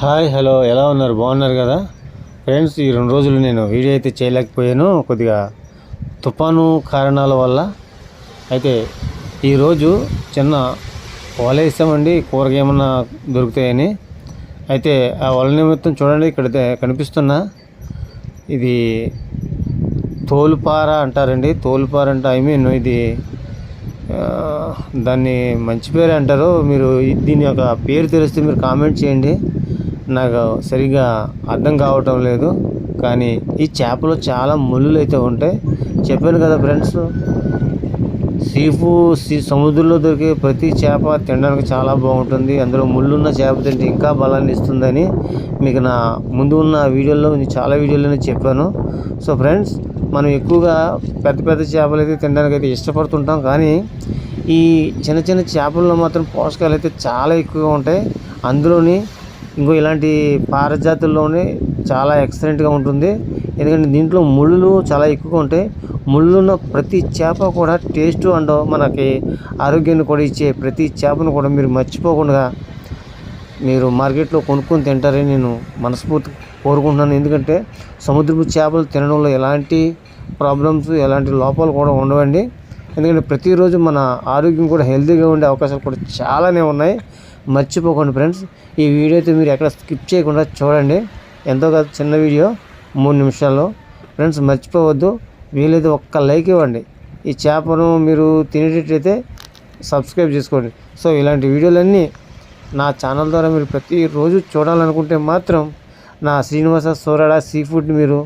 Hi hello. ఎలా ఉన్నారు? బాగున్నారు కదా? ఫ్రెండ్స్ ఈ రెండు రోజులు నేను వీడియో అయితే చేయలేకపోయాను. కొద్దిగా తుఫాను కారణాల వల్ల. అయితే ఈరోజు చిన్న వల వేసామండి. కూరగా ఏమన్నా దొరుకుతాయని. అయితే ఆ వల నిమిత్తం చూడండి ఇక్కడ అయితే కనిపిస్తున్న ఇది తోలుపార అంటారండి. తోలుపార అంటే ఐ మీన్ ఇది దాన్ని మంచి పేరు అంటారు. మీరు దీని యొక్క పేరు తెలిస్తే మీరు కామెంట్ చేయండి. నాకు సరిగా అర్థం కావటం లేదు. కానీ ఈ చేపలో చాలా ముళ్ళులు అయితే ఉంటాయి. చెప్పాను కదా ఫ్రెండ్స్ సీఫు సీ సముద్రంలో దొరికే ప్రతి చేప తినడానికి చాలా బాగుంటుంది. అందులో ముళ్ళున్న చేప తింటే ఇంకా బలాన్ని ఇస్తుందని మీకు నా ముందు ఉన్న వీడియోలో నేను చాలా వీడియోలోనే చెప్పాను. సో ఫ్రెండ్స్ మనం ఎక్కువగా పెద్ద పెద్ద చేపలు అయితే తినడానికి అయితే ఇష్టపడుతుంటాం. కానీ ఈ చిన్న చిన్న చేపల్లో మాత్రం పోషకాలు అయితే చాలా ఎక్కువగా ఉంటాయి. అందులోని ఇంకో ఇలాంటి పారజాతుల్లోనే చాలా ఎక్సలెంట్గా ఉంటుంది. ఎందుకంటే దీంట్లో ముళ్ళు చాలా ఎక్కువగా ఉంటాయి. ముళ్ళు ఉన్న ప్రతి చేప కూడా టేస్ట్ అండ్ మనకి ఆరోగ్యాన్ని కూడా ఇచ్చే ప్రతి చేపను కూడా మీరు మర్చిపోకుండా మీరు మార్కెట్లో కొనుక్కొని తింటారని నేను మనస్ఫూర్తి కోరుకుంటున్నాను. ఎందుకంటే సముద్రపు చేపలు తినడంలో ఎలాంటి ప్రాబ్లమ్స్ ఎలాంటి లోపాలు కూడా ఉండవండి. ఎందుకంటే ప్రతిరోజు మన ఆరోగ్యం కూడా హెల్తీగా ఉండే అవకాశాలు కూడా చాలానే ఉన్నాయి. మర్చిపోకండి ఫ్రెండ్స్. ఈ వీడియో అయితే మీరు ఎక్కడ స్కిప్ చేయకుండా చూడండి. ఎంతో కాదు చిన్న వీడియో మూడు నిమిషాల్లో. ఫ్రెండ్స్ మర్చిపోవద్దు. వీలైతే ఒక్క లైక్ ఇవ్వండి. ఈ చేపను మీరు తినేటట్టయితే సబ్స్క్రైబ్ చేసుకోండి. సో ఇలాంటి వీడియోలన్నీ నా ఛానల్ ద్వారా మీరు ప్రతిరోజు చూడాలనుకుంటే మాత్రం నా శ్రీనివాస సోరాడ సీ ఫుడ్ మీరు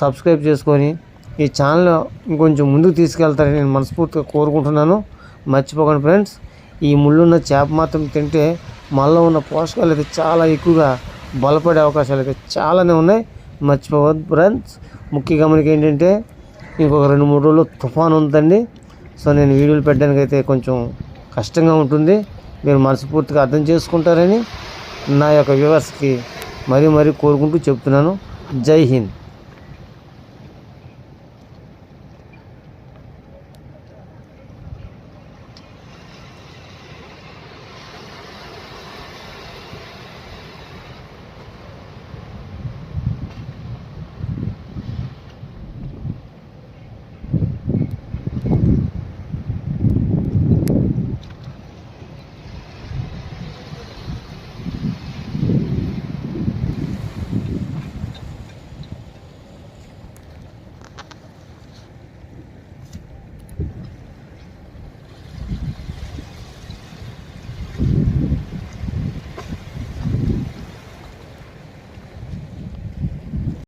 సబ్స్క్రైబ్ చేసుకొని ఈ ఛానల్ ఇంకొంచెం ముందుకు తీసుకెళ్తారని నేను మనస్ఫూర్తిగా కోరుకుంటున్నాను. మర్చిపోకండి ఫ్రెండ్స్. ఈ ముళ్ళున్న చేప మాత్రం తింటే మళ్ళీ ఉన్న పోషకాలు అయితే చాలా ఎక్కువగా బలపడే అవకాశాలు అయితే చాలానే ఉన్నాయి. మర్చిపోవద్దు ఫ్రెండ్స్. ముఖ్య గమనిక ఏంటంటే ఇంకొక రెండు మూడు రోజులు తుఫాన్ ఉందండి. సో నేను వీడియోలు పెట్టడానికి అయితే కొంచెం కష్టంగా ఉంటుంది. మీరు మనస్ఫూర్తిగా అర్థం చేసుకుంటారని నా యొక్క వ్యూవర్స్కి మరీ మరీ కోరుకుంటూ చెప్తున్నాను. జై హింద్.